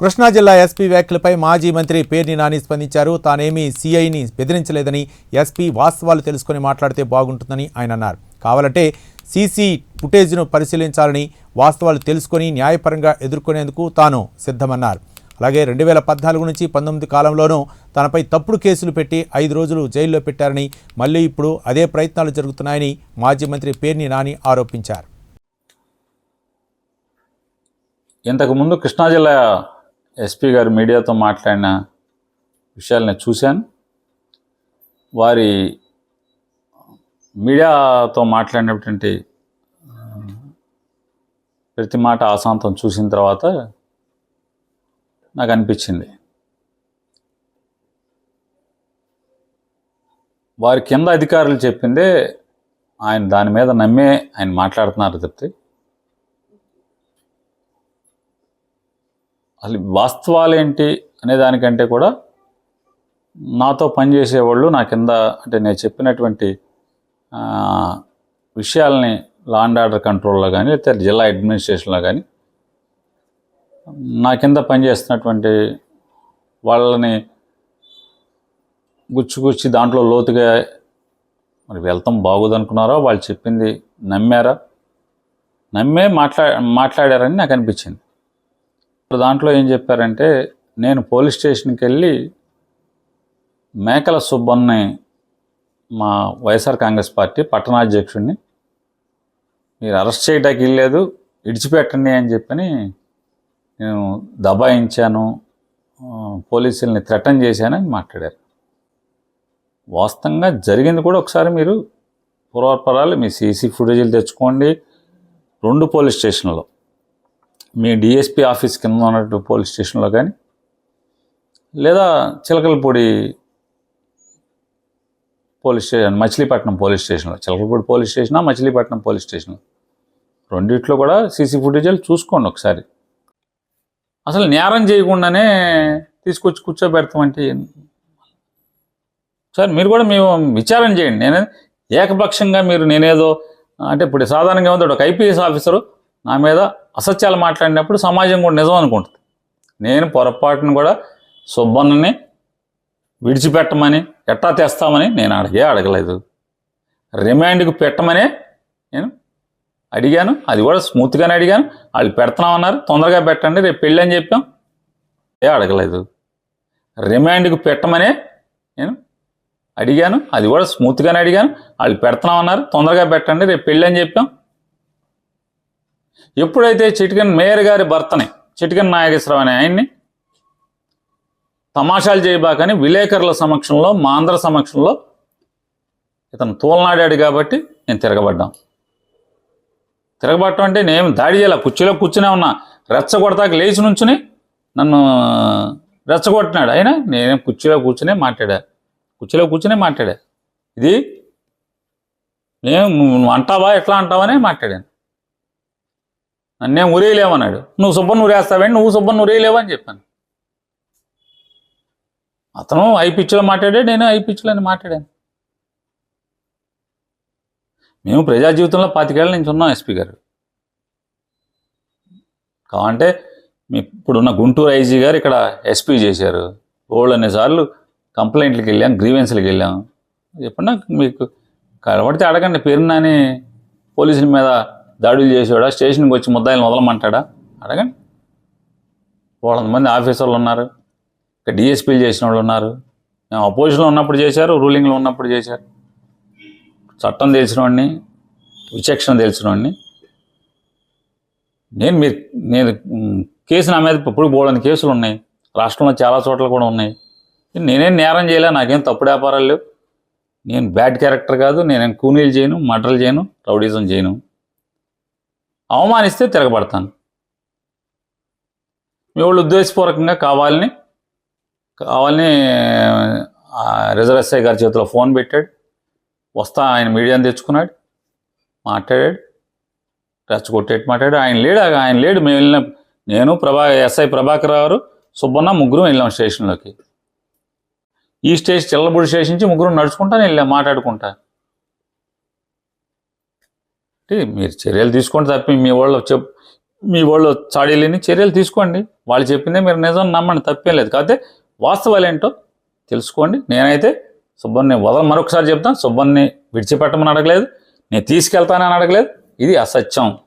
కృష్ణా జిల్లా ఎస్పీ వ్యాఖ్యలపై మాజీ మంత్రి పేర్ని నాని స్పందించారు. తానేమీ సీఐని బెదిరించలేదని ఎస్పీ వాస్తవాలు తెలుసుకొని మాట్లాడితే బాగుంటుందని ఆయన అన్నారు. కావాలంటే సీసీ ఫుటేజ్ను పరిశీలించాలని వాస్తవాలు తెలుసుకొని న్యాయపరంగా ఎదుర్కొనేందుకు తాను సిద్ధమన్నారు. అలాగే రెండు వేల పద్నాలుగు నుంచి పంతొమ్మిది కాలంలోనూ తనపై తప్పుడు కేసులు పెట్టి ఐదు రోజులు జైల్లో పెట్టారని మళ్ళీ ఇప్పుడు అదే ప్రయత్నాలు జరుగుతున్నాయని మాజీ మంత్రి పేర్ని నాని ఆరోపించారు. ఇంతకుముందు కృష్ణా జిల్లా ఎస్పీ గారు మీడియాతో మాట్లాడిన విషయాలు చూశాను. వారి మీడియాతో మాట్లాడినటువంటి ప్రతి మాట ఆశాంతం చూసిన తర్వాత నాకు అనిపించింది. వారి కింద అధికారులు చెప్పిందే ఆయన దాని మీద నమ్మే ఆయన మాట్లాడుతున్నారు తప్పితే అసలు వాస్తవాలేంటి అనే దానికంటే కూడా నాతో పనిచేసేవాళ్ళు నా కింద అంటే నేను చెప్పినటువంటి విషయాలని విషయాల్ని లా అండ్ ఆర్డర్ కంట్రోల్లో కానీ లేకపోతే జిల్లా అడ్మినిస్ట్రేషన్లో కానీ నా కింద పనిచేస్తున్నటువంటి వాళ్ళని గుచ్చిగుచ్చి దాంట్లో లోతుగా మరి వెళ్తాం బాగోదనుకున్నారో వాళ్ళు చెప్పింది నమ్మారా? నమ్మే మాట్లా మాట్లాడారని నాకు అనిపించింది. దాంట్లో ఏం చెప్పారంటే నేను పోలీస్ స్టేషన్కి వెళ్ళి మేకల సుబ్బన్ని మా వైఎస్ఆర్ కాంగ్రెస్ పార్టీ పట్టణాధ్యక్షుడిని మీరు అరెస్ట్ చేయడానికి వెళ్ళలేదు ఇడిచిపెట్టండి అని చెప్పని నేను దబాయించాను పోలీసుల్ని థ్రెటన్ చేశానని మాట్లాడారు. వాస్తవంగా జరిగింది కూడా ఒకసారి మీరు పూర్వపరాలు మీ సీసీ ఫుటేజీలు తెచ్చుకోండి రెండు పోలీస్ స్టేషన్లో మీ డిఎస్పి ఆఫీస్ కింద ఉన్నట్టు పోలీస్ స్టేషన్లో కానీ లేదా Chilakalapudi police station Machilipatnam police స్టేషన్లో Chilakalapudi police station Machilipatnam police station రెండిట్లో కూడా సీసీ ఫుటేజీలు చూసుకోండి ఒకసారి. అసలు నేరం చేయకుండానే తీసుకొచ్చి కూర్చోబెడతామంటే సార్ మీరు కూడా మేము విచారణ చేయండి. నేను ఏకపక్షంగా మీరు నేనేదో అంటే ఇప్పుడు సాధారణంగా ఉంది ఒక ఐపీఎస్ ఆఫీసరు నా మీద అసత్యాలు మాట్లాడినప్పుడు సమాజం కూడా నిజం అనుకుంటుంది. నేను పొరపాటును కూడా సుబ్బన్నని విడిచిపెట్టమని ఎట్టా తెస్తామని నేను అడిగే అడగలేదు. రిమాండ్కి పెట్టమనే నేను అడిగాను. అది కూడా స్మూత్గానే అడిగాను. వాళ్ళు పెడుతున్నామన్నారు తొందరగా పెట్టండి రేపు పెళ్ళి అని చెప్పాం. ఏ అడగలేదు. రిమాండ్కి పెట్టమనే నేను అడిగాను. అది కూడా స్మూత్గానే అడిగాను. వాళ్ళు పెడుతున్నామన్నారు తొందరగా పెట్టండి రేపు పెళ్ళి అని చెప్పాం. ఎప్పుడైతే చిటికన్ మేయర్ గారి భర్తని చిటికన్ నాగేశ్వరరావు అనే ఆయన్ని తమాషాలు చేయబాకని విలేకరుల సమక్షంలో మా సమక్షంలో ఇతను తోలనాడాడు కాబట్టి నేను తిరగబడ్డాం. తిరగబట్టం అంటే నేను దాడి చేయాల కుర్చీలో కూర్చునే ఉన్నా. రెచ్చగొడతాక లేచి నుంచుని నన్ను రెచ్చగొట్టినాడు. అయినా నేను కుర్చీలో కూర్చునే మాట్లాడా? కుర్చీలో కూర్చునే మాట్లాడా? ఇది? నేను నువ్వు అంటావా? ఎట్లా అంటావనే మాట్లాడాను. నన్నేం ఉరేయలేమన్నాడు నువ్వు సుబ్బన్ ఉరేస్తావేంటి నువ్వు సుబ్బన్ ఉరేయలేవా అని చెప్పాను. అతను ఐ పిచ్చిలో మాట్లాడాడు నేను ఐ పిచ్చిలోని మాట్లాడాను. మేము ప్రజా జీవితంలో పాతికేళ్ళ నుంచి ఉన్నాం ఎస్పీ గారు. కావంటే మీ ఇప్పుడున్న గుంటూరు ఐజీ గారు ఇక్కడ ఎస్పీ చేశారు. ఓళ్ళు అన్నిసార్లు కంప్లైంట్లకు వెళ్ళాం గ్రీవెన్స్లకు వెళ్ళాం. ఎప్పుడన్నా మీకు కలబడితే అడగండి పేరునాని పోలీసుల మీద దాడులు చేసేవాడా? స్టేషన్కి వచ్చి ముద్దాయిలు వదలమంటాడా? అడగండి. వాళ్ళ మంది ఆఫీసర్లు ఉన్నారు. ఇక్కడ డిఎస్పీలు చేసిన వాళ్ళు ఉన్నారు. మేము అపోజిషన్లో ఉన్నప్పుడు చేశారు రూలింగ్లో ఉన్నప్పుడు చేశారు. చట్టం తెలిసిన వాడిని విచక్షణ తెలిసిన వాడిని నేను మీరు నేను కేసు నా మీద ఇప్పుడు పోవడానికి కేసులు ఉన్నాయి. రాష్ట్రంలో చాలా చోట్ల కూడా ఉన్నాయి. నేనేం నేరం చేయలే నాకేం తప్పుడు వ్యాపారాలు లేవు. నేను బ్యాడ్ క్యారెక్టర్ కాదు నేనేం కూనీలు చేయను మర్డర్లు చేయను రౌడీజం చేయను. అవమానిస్తే తిరగబడతాను. మీ వాళ్ళు ఉద్దేశపూర్వకంగా కావాలని కావాలని రిజర్వస్ఐ గారి చేతిలో ఫోన్ పెట్టాడు. వస్తా ఆయన మీడియాని తెచ్చుకున్నాడు. మాట్లాడాడు. రెచ్చగొట్టేట్టు మాట్లాడాడు. ఆయన లేడు ఆయన లేడు. మేము వెళ్ళిన నేను ప్రభా ఎస్ఐ ప్రభాకర్ గారు సుబ్బన్న ముగ్గురు వెళ్ళాం స్టేషన్లోకి. ఈ స్టేషన్ చిల్లబుడి స్టేషన్ నుంచి ముగ్గురు నడుచుకుంటాను వెళ్ళాం మాట్లాడుకుంటా. మీరు చర్యలు తీసుకోండి తప్పి మీ వాళ్ళు చెప్ మీ వాళ్ళు చాడీలేని చర్యలు తీసుకోండి. వాళ్ళు చెప్పిందే మీరు నిజం నమ్మండి తప్పేం లేదు. కాకపోతే వాస్తవాలు ఏంటో తెలుసుకోండి. నేనైతే సుబ్బన్ని వదల మరొకసారి చెప్తాను సుబ్బన్ని విడిచిపెట్టమని అడగలేదు నేను తీసుకెళ్తానని అడగలేదు. ఇది అసత్యం.